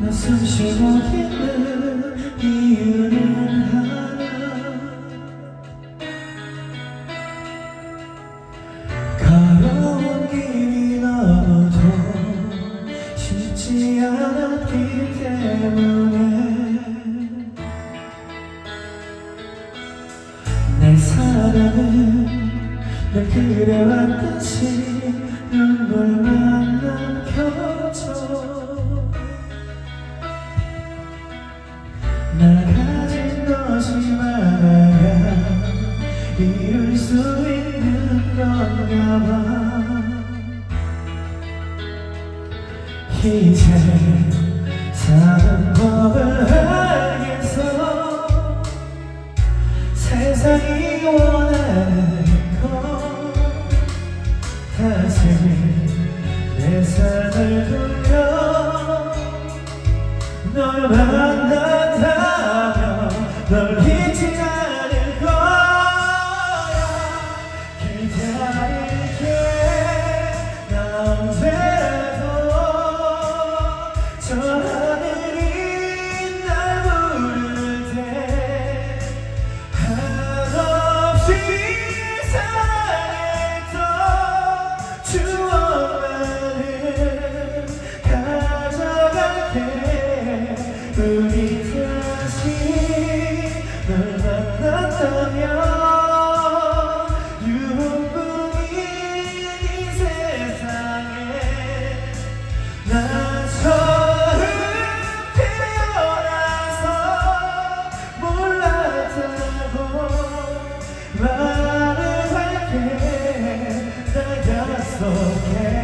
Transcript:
나숨 쉬고 있는 이유는 하나 걸어온 길이 너무도 쉽지 않기 때문에 내 사랑은 늘 그래왔듯이 눈물만 남겨줘 날 가진 것이 말야 이룰 수 있는 건가 봐 이제 만나다면 널 어떻게